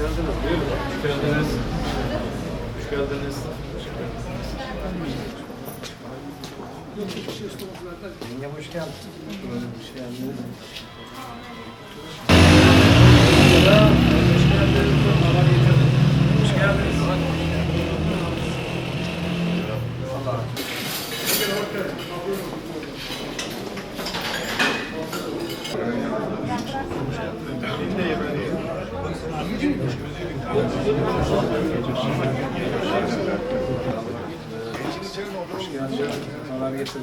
geldiniz. Buyurun. Hoş geldiniz. Hoş geldiniz. Yengem hoş geldin. Hoş geldiniz. Hoş geldiniz. Hoş geldiniz. Allah. Hoş geldin. Baba getirdim.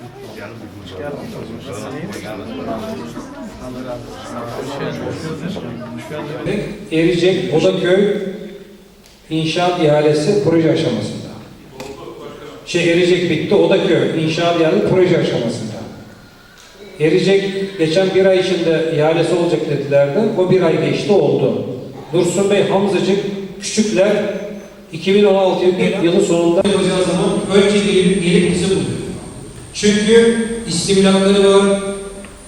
Hoş geldin. Nasılsın? iyi misin? Allah razı olsun. Hoş geldin. Hoş geldin. Ericek inşaat ihalesi proje aşamasında. Şey Ericek bitti, Odaköy inşaat ihalesi proje aşamasında. Ericek geçen bir ay içinde ihalesi olacak dedilerdi. O bir ay geçti oldu. Dursun Bey Hamzacık Küçükler 2016 ilk yılın sonunda yapacağı zaman önce gelip, gelip bizi buluyor. Çünkü istimlakları var,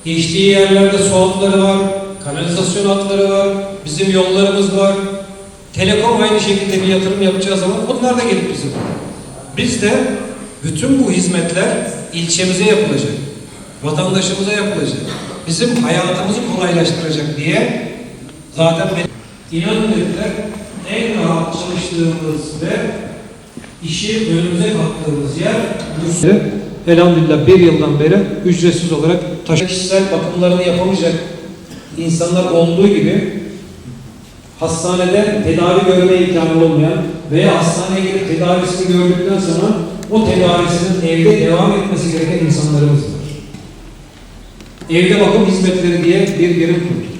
geçtiği yerlerde su hatları var, kanalizasyon hatları var, bizim yollarımız var. Telekom aynı şekilde bir yatırım yapacağı zaman onlar da gelip bizi buluyor. Biz de bütün bu hizmetler ilçemize yapılacak, vatandaşımıza yapılacak, bizim hayatımızı kolaylaştıracak diye zaten ben- İnanın dediler, en rahat çalıştığımız ve işi önümüze kattığımız yer Bursa. Elhamdülillah bir yıldan beri ücretsiz olarak taşı kişisel bakımlarını yapamayacak insanlar olduğu gibi hastanede tedavi görme imkanı olmayan veya hastaneye gidip tedavisini gördükten sonra o tedavisinin evde devam etmesi gereken insanlarımız var. Evde bakım hizmetleri diye bir birim kurduk.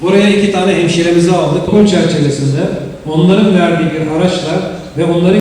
Buraya iki tane hemşiremizi aldık. Bunun çerçevesinde onların verdiği bir araçla ve onların